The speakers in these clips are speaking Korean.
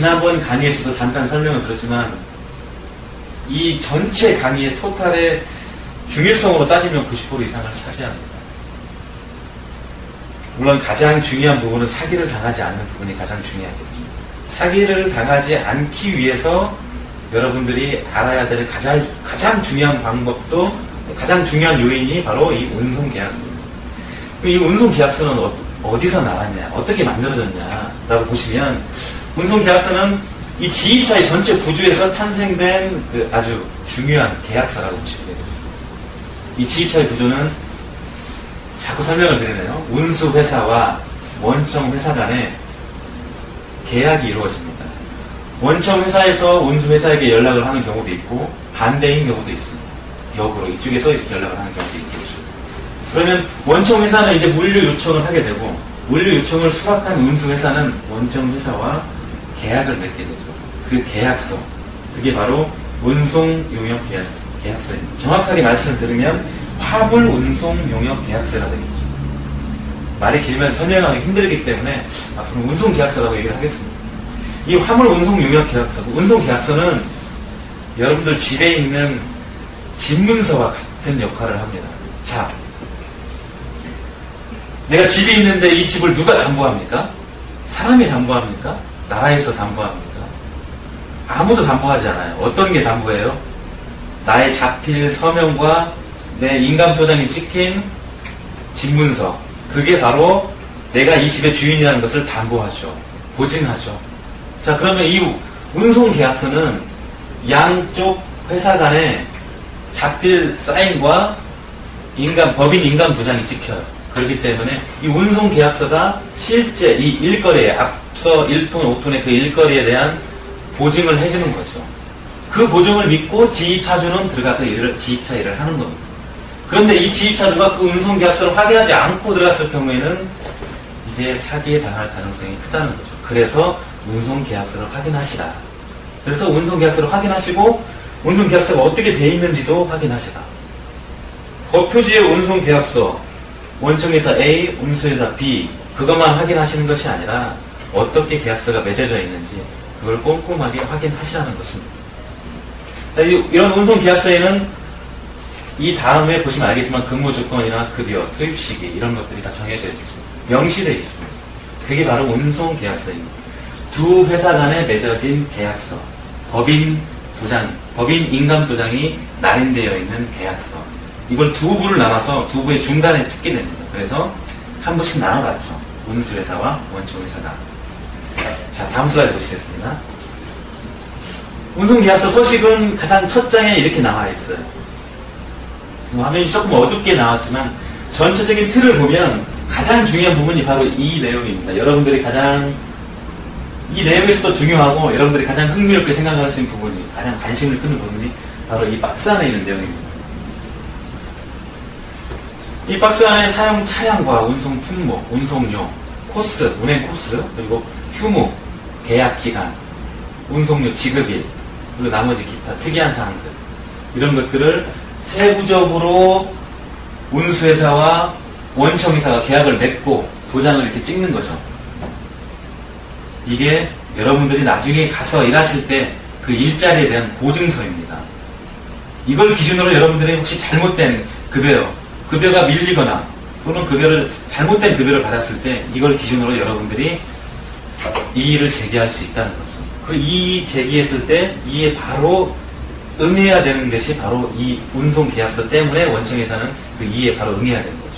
지난번 강의에서도 잠깐 설명을 드렸지만 이 전체 강의의 토탈의 중요성으로 따지면 90% 이상을 차지합니다. 물론 가장 중요한 부분은 사기를 당하지 않는 부분이 가장 중요하겠죠. 사기를 당하지 않기 위해서 여러분들이 알아야 될 가장, 가장 중요한 방법도 가장 중요한 요인이 바로 이 운송 계약서입니다. 이 운송 계약서는 어, 디서 나왔냐, 어떻게 만들어졌냐라고 보시면 운송계약서는 이 지휘차의 전체 구조에서 탄생된 그 아주 중요한 계약서라고 보시면 되겠습니다. 이 지휘차의 구조는 자꾸 설명을 드리네요. 운수회사와 원청회사 간에 계약이 이루어집니다. 원청회사에서 운수회사에게 연락을 하는 경우도 있고 반대인 경우도 있습니다. 역으로 이쪽에서 이렇게 연락을 하는 경우도 있겠죠. 그러면 원청회사는 이제 물류 요청을 하게 되고 물류 요청을 수락한 운수회사는 원청회사와 계약을 맺게 되죠. 그 계약서. 그게 바로 운송 용역 계약서, 계약서입니다. 정확하게 말씀을 들으면 화물 운송 용역 계약서가 되겠죠. 말이 길면 설명하기 힘들기 때문에 앞으로 운송 계약서라고 얘기를 하겠습니다. 이 화물 운송 용역 계약서, 운송 계약서는 여러분들 집에 있는 집문서와 같은 역할을 합니다. 자, 내가 집이 있는데 이 집을 누가 담보합니까? 사람이 담보합니까? 나라에서 담보합니까? 아무도 담보하지 않아요. 어떤 게 담보예요? 나의 자필 서명과 내 인감 도장이 찍힌 집문서. 그게 바로 내가 이 집의 주인이라는 것을 담보하죠. 보증하죠. 자, 그러면 이 운송 계약서는 양쪽 회사 간에 자필 사인과 인감, 법인 인감 도장이 찍혀요. 그렇기 때문에 이 운송 계약서가 실제 이 일거리에 앞서 1톤, 5톤의 그 일거리에 대한 보증을 해주는 거죠. 그 보증을 믿고 지입차주는 들어가서 일을, 지입차 일을 하는 겁니다. 그런데 이 지입차주가 그 운송 계약서를 확인하지 않고 들어갔을 경우에는 이제 사기에 당할 가능성이 크다는 거죠. 그래서 운송 계약서를 확인하시라. 그래서 운송 계약서를 확인하시고 운송 계약서가 어떻게 돼 있는지도 확인하시라. 거표지의 운송 계약서, 원청회사 A, 운수회사 B 그것만 확인하시는 것이 아니라 어떻게 계약서가 맺어져 있는지 그걸 꼼꼼하게 확인하시라는 것입니다. 이런 운송 계약서에는 이 다음에 보시면 알겠지만 근무 조건이나 급여, 투입 시기 이런 것들이 다 정해져 있습니다. 명시되어 있습니다. 그게 바로 운송 계약서입니다. 두 회사 간에 맺어진 계약서, 법인 도장, 법인 인감 도장이 날인되어 있는 계약서. 이걸 두 부를 나눠서 두 부의 중간에 찍게 됩니다. 그래서 한 부씩 나눠봤죠. 운수회사와 원청회사가. 자, 다음 슬라이드 보시겠습니다. 운송계약서 소식은 가장 첫 장에 이렇게 나와 있어요. 뭐 화면이 조금 어둡게 나왔지만 전체적인 틀을 보면 가장 중요한 부분이 바로 이 내용입니다. 여러분들이 가장 이 내용에서도 중요하고 여러분들이 가장 흥미롭게 생각할 수 있는 부분이 가장 관심을 끄는 부분이 바로 이 박스 안에 있는 내용입니다. 이 박스 안에 사용 차량과 운송 품목, 운송료, 코스, 운행 코스, 그리고 휴무, 계약 기간, 운송료 지급일, 그리고 나머지 기타 특이한 사항들 이런 것들을 세부적으로 운수회사와 원청회사가 계약을 맺고 도장을 이렇게 찍는 거죠. 이게 여러분들이 나중에 가서 일하실 때 그 일자리에 대한 보증서입니다. 이걸 기준으로 여러분들이 혹시 잘못된 급여, 급여가 밀리거나 또는 급여를 잘못된 급여를 받았을 때 이걸 기준으로 여러분들이 이의를 제기할 수 있다는 거죠. 그 이의 제기했을 때 이에 바로 응해야 되는 것이 바로 이 운송 계약서 때문에 원청에서는 그 이에 바로 응해야 되는 거죠.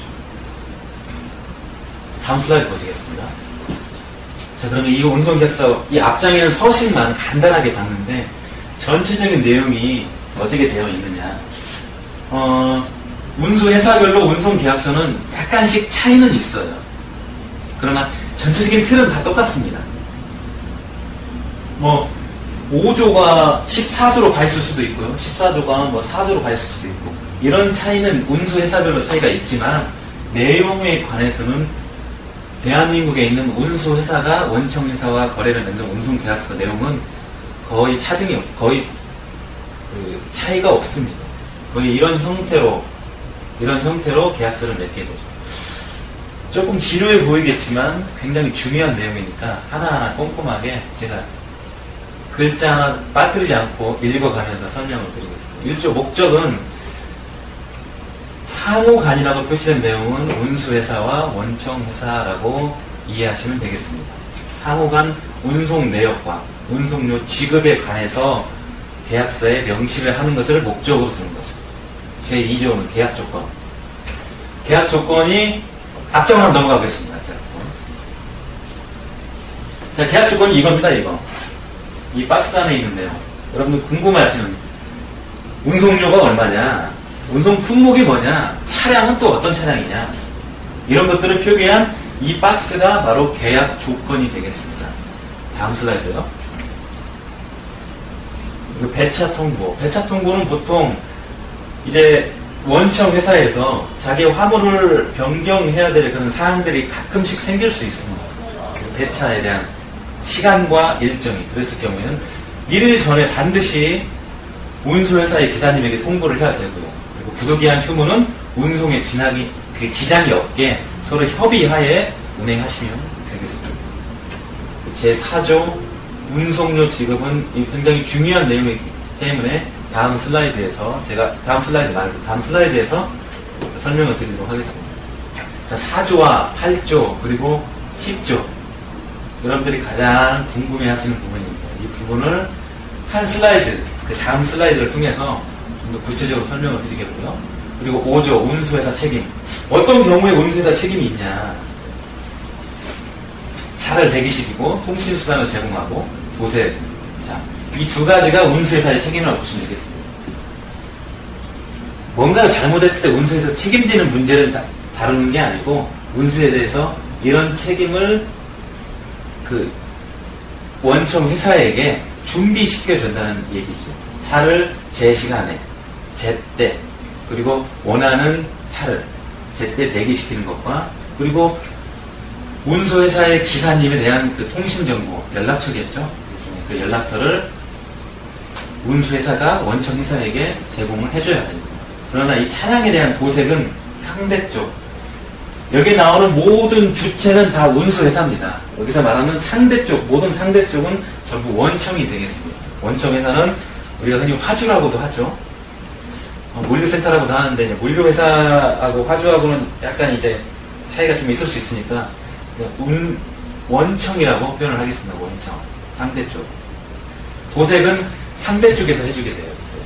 다음 슬라이드 보시겠습니다. 자, 그러면 이 운송 계약서, 이 앞장에는 서식만 간단하게 봤는데, 전체적인 내용이 어떻게 되어 있느냐. 어, 운수 회사별로 운송 계약서는 약간씩 차이는 있어요. 그러나 전체적인 틀은 다 똑같습니다. 뭐, 5조가 14조로 가 있을 수도 있고요. 14조가 뭐 4조로 가 있을 수도 있고. 이런 차이는 운수 회사별로 차이가 있지만 내용에 관해서는 대한민국에 있는 운수 회사가 원청 회사와 거래를 맺는 운송 계약서 내용은 거의 차등이 거의 그 차이가 없습니다. 거의 이런 형태로 이런 형태로 계약서를 맺게 되죠. 조금 지루해 보이겠지만 굉장히 중요한 내용이니까 하나하나 꼼꼼하게 제가 글자 하나 빠뜨리지 않고 읽어가면서 설명을 드리겠습니다. 1조 목적은 상호간이라고 표시된 내용은 운수회사와 원청회사라고 이해하시면 되겠습니다. 상호간 운송 내역과 운송료 지급에 관해서 계약서에 명시를 하는 것을 목적으로 두는 것입니다. 제2조는 계약 조건. 계약 조건이 앞장만 넘어가겠습니다. 계약 조건. 자, 계약 조건이 이겁니다, 이거. 이 박스 안에 있는데요. 여러분들 궁금하시는 운송료가 얼마냐? 운송 품목이 뭐냐? 차량은 또 어떤 차량이냐? 이런 것들을 표기한 이 박스가 바로 계약 조건이 되겠습니다. 다음 슬라이드요. 배차 통보. 배차 통보는 보통 이제 원청 회사에서 자기 화물을 변경해야 될 그런 사항들이 가끔씩 생길 수 있습니다. 배차에 대한 시간과 일정이 그랬을 경우에는 일일 전에 반드시 운수회사의 기사님에게 통보를 해야 되고요. 그리고 부득이한 휴무는 운송에 지장이, 그 지장이 없게 서로 협의하에 운행하시면 되겠습니다. 제4조 운송료 지급은 굉장히 중요한 내용이기 때문에 다음 슬라이드에서 제가 다음 슬라이드 말고 다음 슬라이드에서 설명을 드리도록 하겠습니다. 자, 4조와 8조 그리고 10조 여러분들이 가장 궁금해 하시는 부분입니다. 이 부분을 한 슬라이드, 그 다음 슬라이드를 통해서 좀 더 구체적으로 설명을 드리겠고요. 그리고 5조, 운수회사 책임. 어떤 경우에 운수회사 책임이 있냐. 차를 대기시키고 통신수단을 제공하고 도세. 자, 이두 가지가 운수회사의 책임이라고 보시면 되겠습니다. 뭔가를 잘못했을 때 운수회사 책임지는 문제를 다, 다루는 게 아니고 운수에 대해서 이런 책임을 그 원청 회사에게 준비시켜 준다는 얘기죠. 차를 제 시간에, 제때, 그리고 원하는 차를 제때 대기시키는 것과 그리고 운수회사의 기사님에 대한 그 통신 정보, 연락처겠죠. 그 연락처를 운수회사가 원청회사에게 제공을 해줘야 됩니다. 그러나 이 차량에 대한 도색은 상대쪽, 여기 나오는 모든 주체는 다 운수회사입니다. 여기서 말하는 상대쪽, 모든 상대쪽은 전부 원청이 되겠습니다. 원청회사는 우리가 흔히 화주라고도 하죠. 어, 물류센터라고도 하는데, 물류회사하고 화주하고는 약간 이제 차이가 좀 있을 수 있으니까, 운, 원청이라고 표현을 하겠습니다. 원청. 상대쪽. 도색은 상대 쪽에서 해주게 되어 있어요.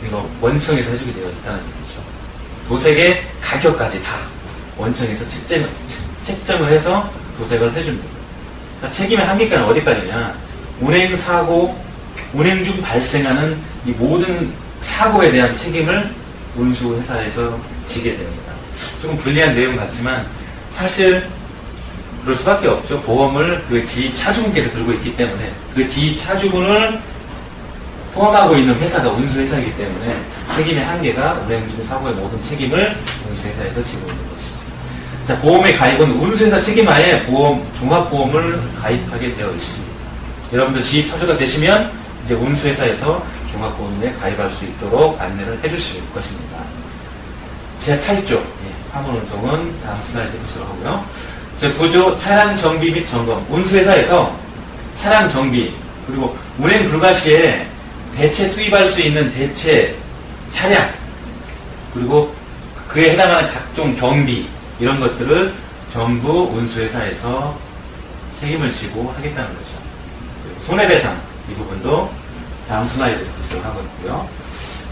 그리고 원청에서 해주게 되어 있다는 얘기죠. 도색의 가격까지 다 원청에서 책정을, 책정을 해서 도색을 해줍니다. 그러니까 책임의 한계까지는 어디까지냐? 운행 사고, 운행 중 발생하는 이 모든 사고에 대한 책임을 운수회사에서 지게 됩니다. 조금 불리한 내용 같지만 사실 그럴 수밖에 없죠. 보험을 그 지입 차주분께서 들고 있기 때문에 그 지입 차주분을 포함하고 있는 회사가 운수회사이기 때문에 책임의 한계가 운행 중 사고의 모든 책임을 운수회사에서 지고 있는 것이죠. 자, 보험의 가입은 운수회사 책임하에 보험, 종합보험을 가입하게 되어 있습니다. 여러분들 지입 차주가 되시면 이제 운수회사에서 종합보험에 가입할 수 있도록 안내를 해주실 것입니다. 제8조, 예, 화물운송은 다음 슬라이드 보시도록 하고요. 제9조, 차량 정비 및 점검. 운수회사에서 차량 정비, 그리고 운행 불가 시에 대체 투입할 수 있는 대체 차량, 그리고 그에 해당하는 각종 경비, 이런 것들을 전부 운수회사에서 책임을 지고 하겠다는 거죠. 손해배상, 이 부분도 다음 슬라이드에서 보도록 하고 있고요.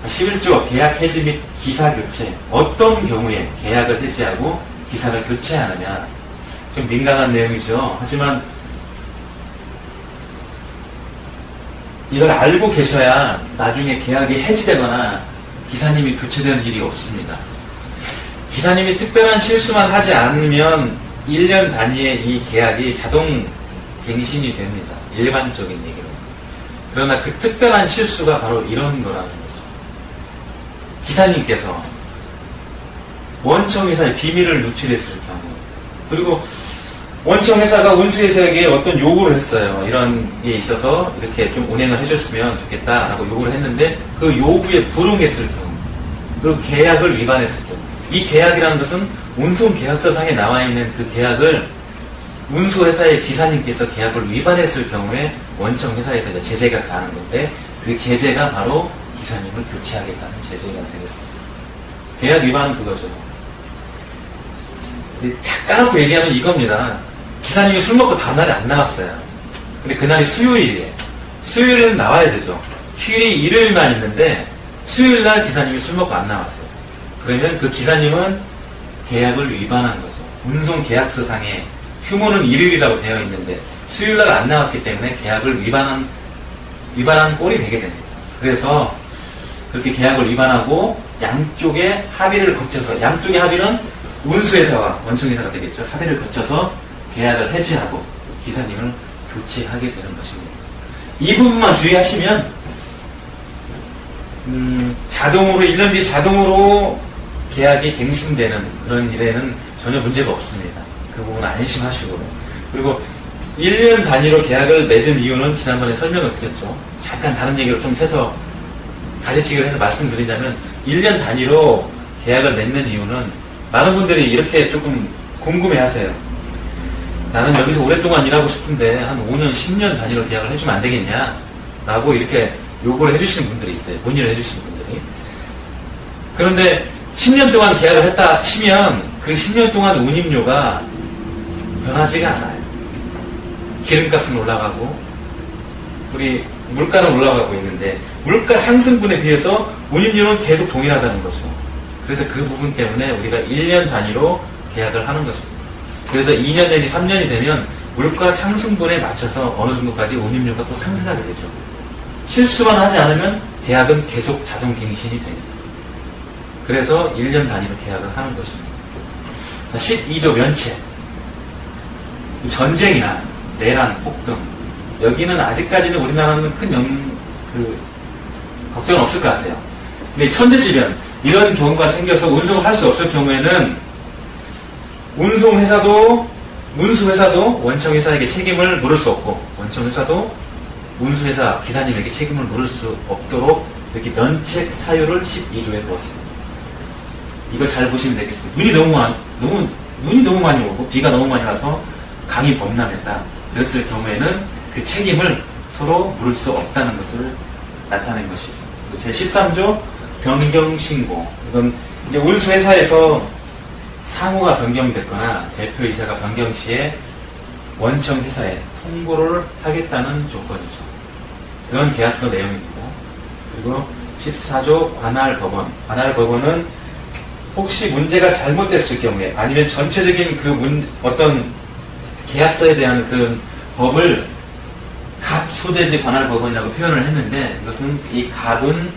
11조 계약 해지 및 기사 교체. 어떤 경우에 계약을 해지하고 기사를 교체하느냐. 좀 민감한 내용이죠. 하지만 이걸 알고 계셔야 나중에 계약이 해지되거나 기사님이 교체되는 일이 없습니다. 기사님이 특별한 실수만 하지 않으면 1년 단위의 이 계약이 자동 갱신이 됩니다. 일반적인 얘기로. 그러나 그 특별한 실수가 바로 이런 거라는 거죠. 기사님께서 원청회사의 비밀을 누출했을 경우, 그리고 원청 회사가 운수회사에게 어떤 요구를 했어요. 이런 게 있어서 이렇게 좀 운행을 해줬으면 좋겠다라고 요구를 했는데 그 요구에 불응했을 경우, 그리고 계약을 위반했을 경우, 이 계약이라는 것은 운송 계약서상에 나와 있는 그 계약을 운수회사의 기사님께서 계약을 위반했을 경우에 원청 회사에서 제재가 가는 건데 그 제재가 바로 기사님을 교체하겠다는 제재가 되겠습니다. 계약 위반은 그거죠. 탁 까놓고 얘기하면 이겁니다. 기사님이 술 먹고 다음날에 안 나왔어요. 근데 그날이 수요일이에요. 수요일에는 나와야 되죠. 휴일이 일요일만 있는데 수요일 날 기사님이 술 먹고 안 나왔어요. 그러면 그 기사님은 계약을 위반한 거죠. 운송 계약서상에 휴무는 일요일이라고 되어 있는데 수요일 날 안 나왔기 때문에 계약을 위반한 위반한 꼴이 되게 됩니다. 그래서 그렇게 계약을 위반하고 양쪽의 합의를 거쳐서 양쪽의 합의는 운수회사와 원청회사가 되겠죠. 합의를 거쳐서 계약을 해지하고 기사님을 교체하게 되는 것입니다. 이 부분만 주의하시면 음, 자동으로 1년 뒤에 자동으로 계약이 갱신되는 그런 일에는 전혀 문제가 없습니다. 그 부분 안심하시고 그리고 1년 단위로 계약을 맺은 이유는 지난번에 설명을 드렸죠. 잠깐 다른 얘기로 좀 세서 가지치기를 해서 말씀드리자면 1년 단위로 계약을 맺는 이유는 많은 분들이 이렇게 조금 궁금해 하세요. 나는 여기서 오랫동안 일하고 싶은데 한 5년, 10년 단위로 계약을 해주면 안 되겠냐? 라고 이렇게 요구를 해주시는 분들이 있어요. 문의를 해주시는 분들이. 그런데 10년 동안 계약을 했다 치면 그 10년 동안 운임료가 변하지가 않아요. 기름값은 올라가고 우리 물가는 올라가고 있는데 물가 상승분에 비해서 운임료는 계속 동일하다는 거죠. 그래서 그 부분 때문에 우리가 1년 단위로 계약을 하는 것입니다. 그래서 2년 내지 3년이 되면 물가 상승분에 맞춰서 어느 정도까지 운임료가 또 상승하게 되죠. 실수만 하지 않으면 계약은 계속 자동 갱신이 됩니다. 그래서 1년 단위로 계약을 하는 것입니다. 12조 면책. 전쟁이나 내란, 폭등. 여기는 아직까지는 우리나라는 큰 영, 그, 걱정은 없을 것 같아요. 근데 천재지변, 이런 경우가 생겨서 운송을 할 수 없을 경우에는 운송회사도, 운수회사도 원청회사에게 책임을 물을 수 없고, 원청회사도 운수회사 기사님에게 책임을 물을 수 없도록 이렇게 면책 사유를 12조에 두었습니다. 이거 잘 보시면 되겠습니다. 눈이 너무 많, 너무, 눈이 너무 많이 오고, 비가 너무 많이 와서 강이 범람했다. 그랬을 경우에는 그 책임을 서로 물을 수 없다는 것을 나타낸 것이죠. 제 13조 변경 신고. 이건 이제 운수회사에서 상호가 변경됐거나 대표이사가 변경 시에 원청 회사에 통보를 하겠다는 조건이죠. 그런 계약서 내용입니다. 그리고 14조 관할 법원. 관할 법원은 혹시 문제가 잘못됐을 경우에 아니면 전체적인 그 문, 어떤 계약서에 대한 그런 법을 갑 소재지 관할 법원이라고 표현을 했는데 이것은 이 갑은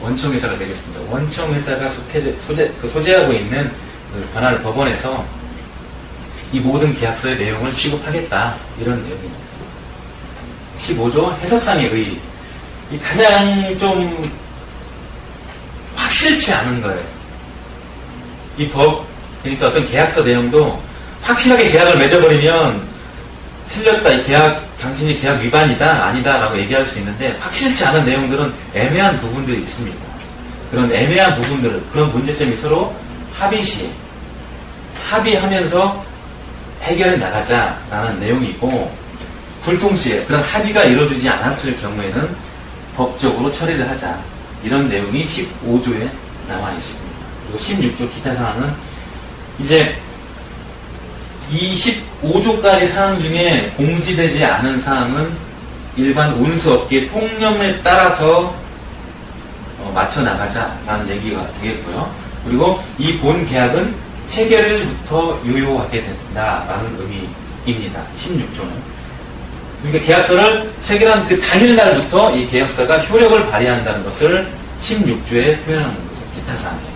원청회사가 되겠습니다. 원청회사가 소재, 그 소재하고 있는 그 관할 법원에서 이 모든 계약서의 내용을 취급하겠다 이런 내용입니다. 15조 해석상의 의. 이 가장 좀 확실치 않은 거예요. 이 법, 그러니까 어떤 계약서 내용도 확실하게 계약을 맺어버리면 틀렸다, 이 계약, 당신이 계약 위반이다, 아니다, 라고 얘기할 수 있는데, 확실치 않은 내용들은 애매한 부분들이 있습니다. 그런 애매한 부분들, 그런 문제점이 서로 합의 시에, 합의하면서 해결해 나가자라는 내용이고, 불통 시에 그런 합의가 이루어지지 않았을 경우에는 법적으로 처리를 하자. 이런 내용이 15조에 나와 있습니다. 그리고 16조 기타 사항은 이제 25조까지 사항 중에 공지되지 않은 사항은 일반 운수업계 통념에 따라서 어, 맞춰 나가자라는 얘기가 되겠고요. 그리고 이 본 계약은 체결일부터 유효하게 된다라는 의미입니다. 16조는. 그러니까 계약서를 체결한 그 당일날부터 이 계약서가 효력을 발휘한다는 것을 16조에 표현하는 거죠. 기타 사항이에요.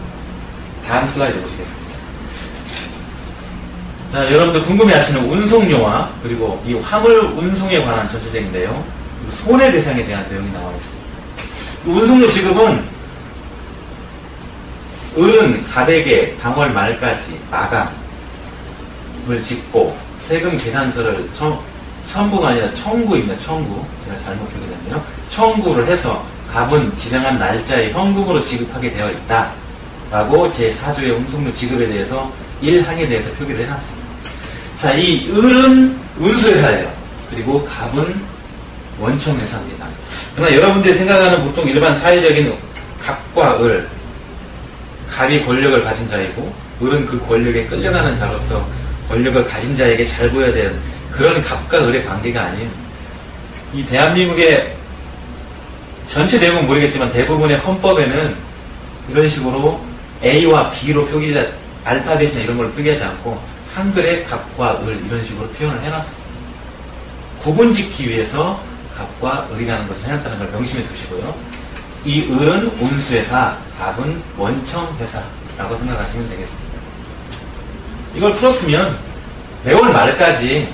다음 슬라이드 보시겠습니다. 자, 여러분들 궁금해하시는 운송료와 그리고 이 화물 운송에 관한 전체적인 내용, 손해 배상에 대한 내용이 나와 있습니다. 운송료 지급은 은 가백에 당월 말까지 마감을 짓고 세금 계산서를 첨, 첨부가 아니라 청구입니다. 청구. 제가 잘못 표기했네요. 청구를 해서 갑은 지정한 날짜에 현금으로 지급하게 되어 있다. 라고 제4조의 운송료 지급에 대해서 1항에 대해서 표기를 해놨습니다. 자, 이 을은 운수회사예요. 그리고 갑은 원청 회사입니다. 그러나 여러분들이 생각하는 보통 일반 사회적인 갑과 을, 갑이 권력을 가진 자이고 을은 그 권력에 끌려가는 자로서 권력을 가진 자에게 잘 보여야 되는 그런 갑과 을의 관계가 아닌 이 대한민국의 전체 내용은 모르겠지만 대부분의 헌법에는 이런 식으로 A와 B로 표기자 알파벳이나 이런 걸 표기하지 않고 한글에 갑과 을 이런 식으로 표현을 해놨습니다. 구분 짓기 위해서 갑과 을이라는 것을 해놨다는 걸 명심해 두시고요. 이 을은 운수회사, 갑은 원청회사라고 생각하시면 되겠습니다. 이걸 풀었으면 매월 말까지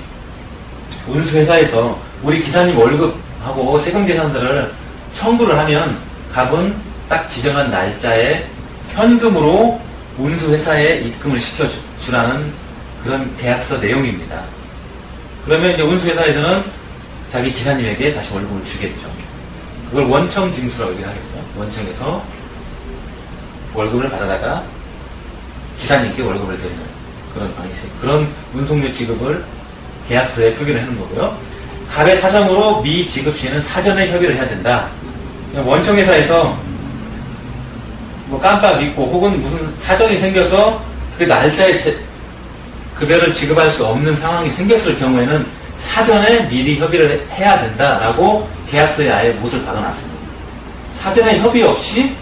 운수회사에서 우리 기사님 월급하고 세금 계산들을 청구를 하면 갑은 딱 지정한 날짜에 현금으로 운수회사에 입금을 시켜주라는 그런 계약서 내용입니다. 그러면 이제 운수회사에서는 자기 기사님에게 다시 월급을 주겠죠. 그걸 원청 징수라고 얘기하겠죠. 원청에서 월급을 받아다가 기사님께 월급을 드리는 그런 방식. 그런 운송료 지급을 계약서에 표기를 해놓은 거고요. 갑의 사정으로 미 지급 시에는 사전에 협의를 해야 된다. 원청회사에서 뭐 깜빡 잊고 혹은 무슨 사정이 생겨서 그 날짜에 급여를 지급할 수 없는 상황이 생겼을 경우에는 사전에 미리 협의를 해야 된다라고 계약서에 아예 못을 박아놨습니다. 사전에 협의 없이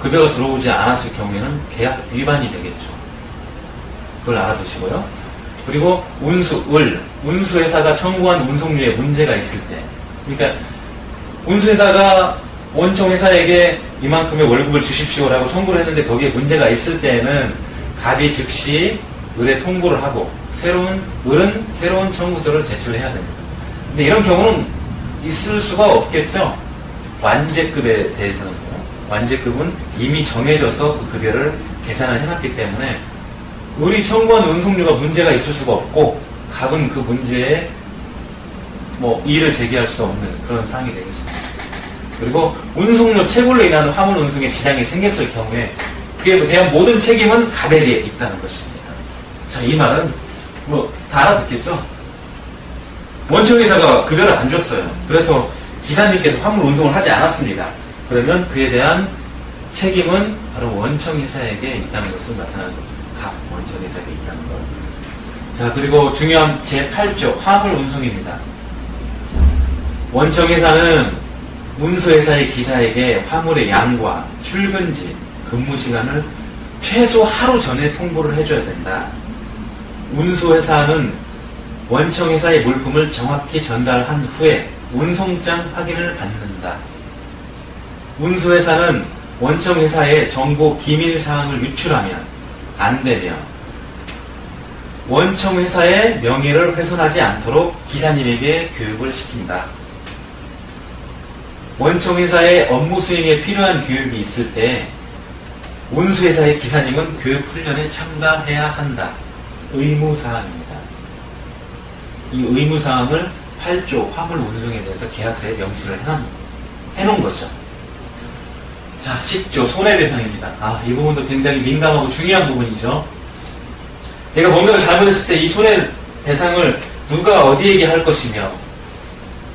급여가 들어오지 않았을 경우에는 계약 위반이 되겠죠. 그걸 알아두시고요. 그리고 운수, 을, 운수회사가 청구한 운송료에 문제가 있을 때, 그러니까 운수회사가 원청회사에게 이만큼의 월급을 주십시오라고 청구를 했는데 거기에 문제가 있을 때에는 갑이 즉시 을에 통보를 하고 새로운 을은 새로운 청구서를 제출해야 됩니다. 근데 이런 경우는 있을 수가 없겠죠. 완제급에 대해서는요. 완제급은 이미 정해져서 그 급여를 계산을 해놨기 때문에 을이 청구한 운송료가 문제가 있을 수가 없고 갑은 그 문제에 뭐 이의를 제기할 수 없는 그런 상황이 되겠습니다. 그리고 운송료 채굴로 인한 화물 운송에 지장이 생겼을 경우에 그에 대한 모든 책임은 대해 있다는 것입니다. 자, 이 말은 뭐 다 알아듣겠죠? 원청 회사가 급여를 안 줬어요. 그래서 기사님께서 화물 운송을 하지 않았습니다. 그러면 그에 대한 책임은 바로 원청 회사에게 있다는 것을 나타나는 거죠. 각 원청 회사에게 있다는 것. 자, 그리고 중요한 제8조 화물 운송입니다. 원청 회사는 운수 회사의 기사에게 화물의 양과 출근지, 근무 시간을 최소 하루 전에 통보를 해줘야 된다. 운수회사는 원청 회사의 물품을 정확히 전달한 후에 운송장 확인을 받는다. 운수회사는 원청 회사의 정보 기밀 사항을 유출하면 안 되며 원청 회사의 명예를 훼손하지 않도록 기사님에게 교육을 시킨다. 원청 회사의 업무 수행에 필요한 교육이 있을 때 운수회사의 기사님은 교육 훈련에 참가해야 한다. 의무사항입니다. 이 의무사항을 8조 화물 운송에 대해서 계약서에 명시를 해놓은, 거죠. 자, 10조 손해배상입니다. 아, 이 부분도 굉장히 민감하고 중요한 부분이죠. 내가 뭔가를 잘못했을 때 이 손해배상을 누가 어디에게 할 것이며,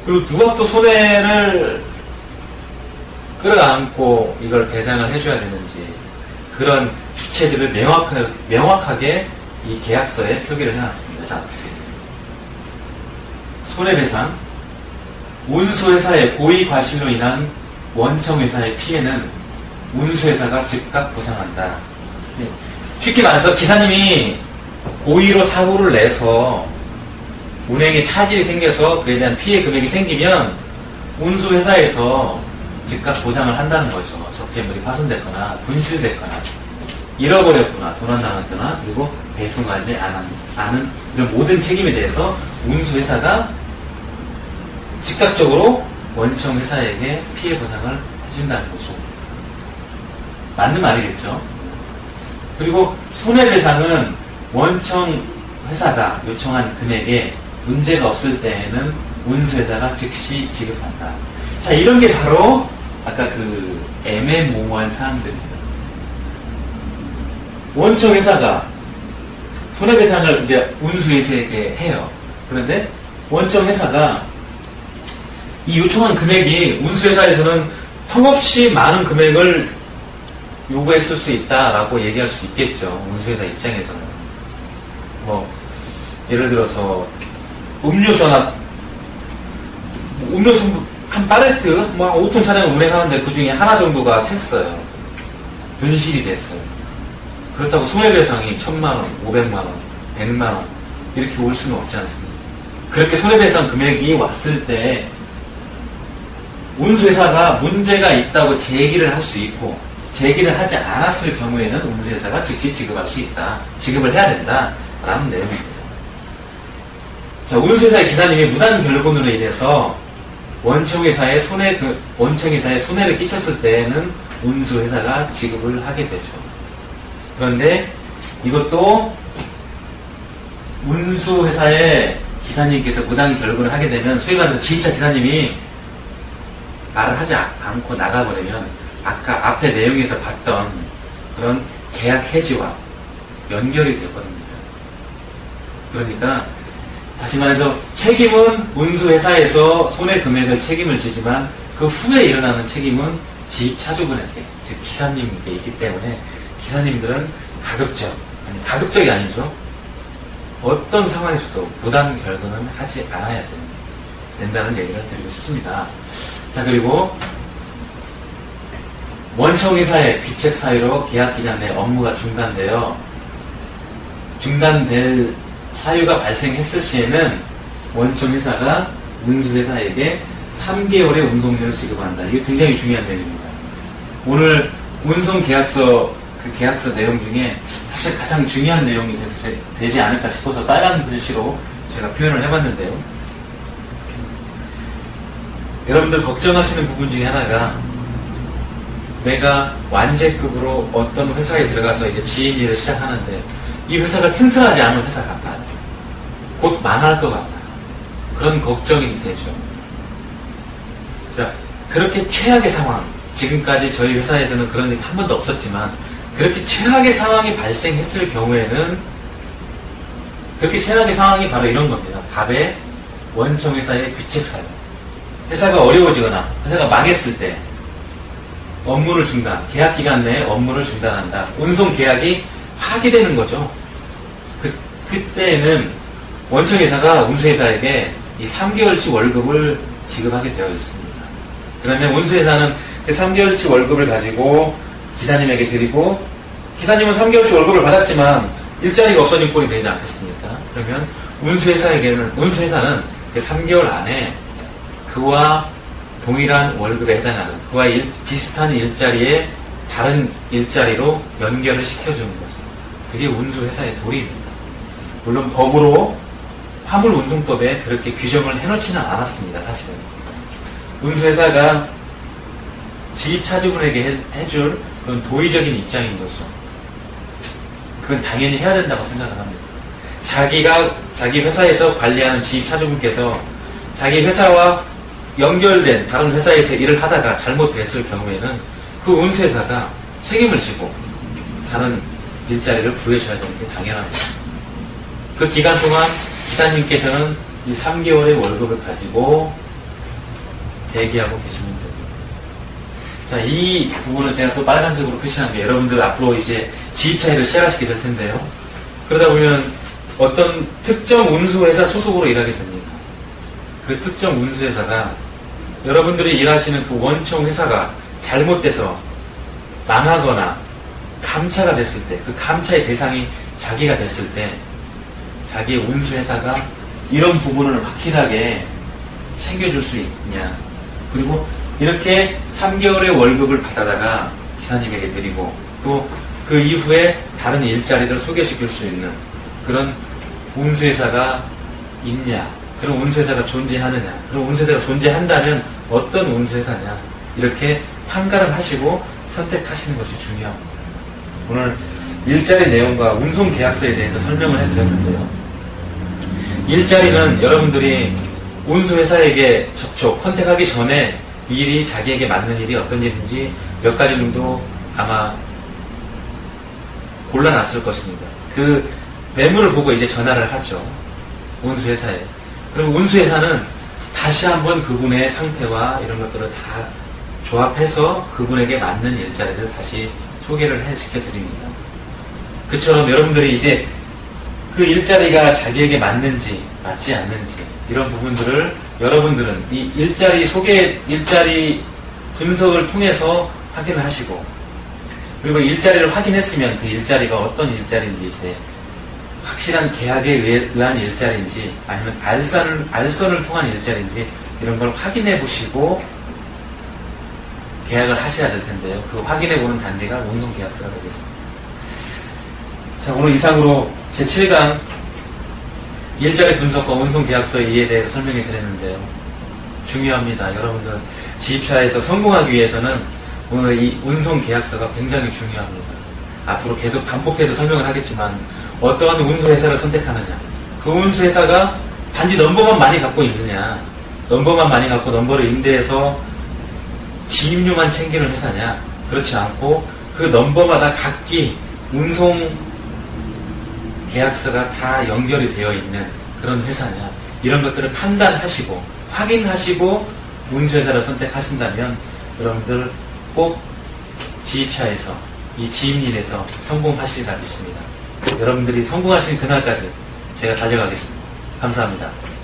그리고 누가 또 손해를 끌어안고 이걸 배상을 해줘야 되는지, 그런 주체들을 명확하게, 명확하게 이 계약서에 표기를 해놨습니다. 자, 손해배상, 운수회사의 고의 과실로 인한 원청회사의 피해는 운수회사가 즉각 보상한다. 네. 쉽게 말해서 기사님이 고의로 사고를 내서 운행에 차질이 생겨서 그에 대한 피해 금액이 생기면 운수회사에서 즉각 보상을 한다는 거죠. 적재물이 파손됐거나 분실됐거나 잃어버렸거나 도난당했거나 그리고 배송하지 않은 이런 모든 책임에 대해서 운수회사가 즉각적으로 원청 회사에게 피해 보상을 해준다는 거죠. 맞는 말이겠죠. 그리고 손해배상은 원청 회사가 요청한 금액에 문제가 없을 때에는 운수회사가 즉시 지급한다. 자, 이런 게 바로 아까 그 애매모호한 사항들입니다. 원청 회사가 손해배상을 이제 운수회사에게 해요. 그런데 원청 회사가 이 요청한 금액이 운수회사에서는 턱없이 많은 금액을 요구했을 수 있다라고 얘기할 수 있겠죠. 운수회사 입장에서는. 뭐, 예를 들어서, 음료수나, 음료수 한 팔레트, 뭐, 5톤 차량을 운행하는데 그 중에 하나 정도가 샜어요. 분실이 됐어요. 그렇다고 손해배상이 천만원, 오백만원, 백만원, 이렇게 올 수는 없지 않습니까? 그렇게 손해배상 금액이 왔을 때, 운수회사가 문제가 있다고 제기를 할 수 있고, 제기를 하지 않았을 경우에는 운수회사가 즉시 지급할 수 있다. 지급을 해야 된다. 라는 내용입니다. 자, 운수회사의 기사님이 무단 결곤으로 인해서 원청회사에 손해, 그, 원청회사에 손해를 끼쳤을 때에는 운수회사가 지급을 하게 되죠. 그런데 이것도 운수회사의 기사님께서 무단 결근을 하게 되면 소위 말해서 지입차 기사님이 말을 하지 않고 나가버리면 아까 앞에 내용에서 봤던 그런 계약 해지와 연결이 되거든요. 그러니까 다시 말해서 책임은 운수회사에서 손해 금액을 책임을 지지만 그 후에 일어나는 책임은 지입 차주분에게 즉 기사님에게 있기 때문에 기사님들은 가급적 아니 가급적이 아니죠. 어떤 상황에서도 무단 결근은 하지 않아야 된다는 얘기를 드리고 싶습니다. 자 그리고 원청 회사의 귀책 사유로 계약 기간 내 업무가 중단되어 중단될 사유가 발생했을 시에는 원청 회사가 운수 회사에게 3개월의 운송료를 지급한다. 이게 굉장히 중요한 내용입니다. 오늘 운송 계약서 그 계약서 내용 중에 사실 가장 중요한 내용이 되지 않을까 싶어서 빨간 글씨로 제가 표현을 해봤는데요. 여러분들 걱정하시는 부분 중에 하나가 내가 완제급으로 어떤 회사에 들어가서 이제 지인 일을 시작하는데 이 회사가 튼튼하지 않은 회사 같다. 곧 망할 것 같다. 그런 걱정이 되죠. 자, 그렇게 최악의 상황, 지금까지 저희 회사에서는 그런 일이 한 번도 없었지만, 그렇게 최악의 상황이 발생했을 경우에는, 그렇게 최악의 상황이 바로 이런 겁니다. 갑의 원청회사의 귀책사유. 회사가 어려워지거나, 회사가 망했을 때, 업무를 중단, 계약 기간 내에 업무를 중단한다. 운송 계약이 파기되는 거죠. 그, 그때는 원청회사가 운수회사에게 이 3개월치 월급을 지급하게 되어 있습니다. 그러면 운수회사는 그 3개월치 월급을 가지고 기사님에게 드리고 기사님은 3개월치 월급을 받았지만 일자리가 없어진 꼴이 되지 않겠습니까? 그러면 운수회사에게는 운수회사는 그 3개월 안에 그와 동일한 월급에 해당하는 그와 일, 비슷한 일자리에 다른 일자리로 연결을 시켜주는 거죠. 그게 운수 회사의 도리입니다. 물론 법으로 화물 운송법에 그렇게 규정을 해놓지는 않았습니다. 사실은. 운수 회사가 지입 차주분에게 해줄 그런 도의적인 입장인 거죠. 그건 당연히 해야 된다고 생각을 합니다. 자기가 자기 회사에서 관리하는 지입 차주분께서 자기 회사와 연결된 다른 회사에서 일을 하다가 잘못됐을 경우에는 그 운수회사가 책임을 지고 다른 일자리를 구해줘야 되는 게 당연합니다. 그 기간 동안 기사님께서는 이 3개월의 월급을 가지고 대기하고 계시면 됩니다. 자, 이 부분을 제가 또 빨간색으로 표시한 게 여러분들 앞으로 이제 지휘차이를 시작하시게 될 텐데요. 그러다 보면 어떤 특정 운수회사 소속으로 일하게 됩니다. 그 특정 운수회사가 여러분들이 일하시는 그 원청 회사가 잘못돼서 망하거나 감차가 됐을 때, 그 감차의 대상이 자기가 됐을 때, 자기의 운수회사가 이런 부분을 확실하게 챙겨줄 수 있냐. 그리고 이렇게 3개월의 월급을 받아다가 기사님에게 드리고 또 그 이후에 다른 일자리를 소개시킬 수 있는 그런 운수회사가 있냐. 그런 운수회사가 존재하느냐. 그런 운수회사가 존재한다면 어떤 운수회사냐. 이렇게 판가름 하시고 선택하시는 것이 중요합니다. 오늘 일자리 내용과 운송 계약서에 대해서 설명을 해드렸는데요. 일자리는 여러분들이 운수회사에게 접촉, 컨택하기 전에 미리 자기에게 맞는 일이 어떤 일인지 몇 가지 정도 아마 골라놨을 것입니다. 그 매물을 보고 이제 전화를 하죠. 운수회사에. 그럼 운수회사는 다시 한번 그분의 상태와 이런 것들을 다 조합해서 그분에게 맞는 일자리를 다시 소개를 해시켜 드립니다. 그처럼 여러분들이 이제 그 일자리가 자기에게 맞는지 맞지 않는지 이런 부분들을 여러분들은 이 일자리 소개 일자리 분석을 통해서 확인을 하시고 그리고 일자리를 확인했으면 그 일자리가 어떤 일자리인지 이제 확실한 계약에 의한 일자리인지 아니면 알선을, 알선을 통한 일자리인지 이런 걸 확인해 보시고 계약을 하셔야 될 텐데요. 그 확인해 보는 단계가 운송계약서가 되겠습니다. 자, 오늘 이상으로 제7강 일자리 분석과 운송계약서 이에 대해서 설명해 드렸는데요. 중요합니다. 여러분들 지입차에서 성공하기 위해서는 오늘 이 운송계약서가 굉장히 중요합니다. 앞으로 계속 반복해서 설명을 하겠지만 어떠한 운수회사를 선택하느냐. 그 운수회사가 단지 넘버만 많이 갖고 있느냐. 넘버만 많이 갖고 넘버를 임대해서 지입료만 챙기는 회사냐. 그렇지 않고 그 넘버마다 각기 운송 계약서가 다 연결이 되어 있는 그런 회사냐. 이런 것들을 판단하시고 확인하시고 운수회사를 선택하신다면 여러분들 꼭 지입차에서 이 지입일에서 성공하시리라 믿습니다. 여러분들이 성공하시는 그날까지 제가 달려가겠습니다. 감사합니다.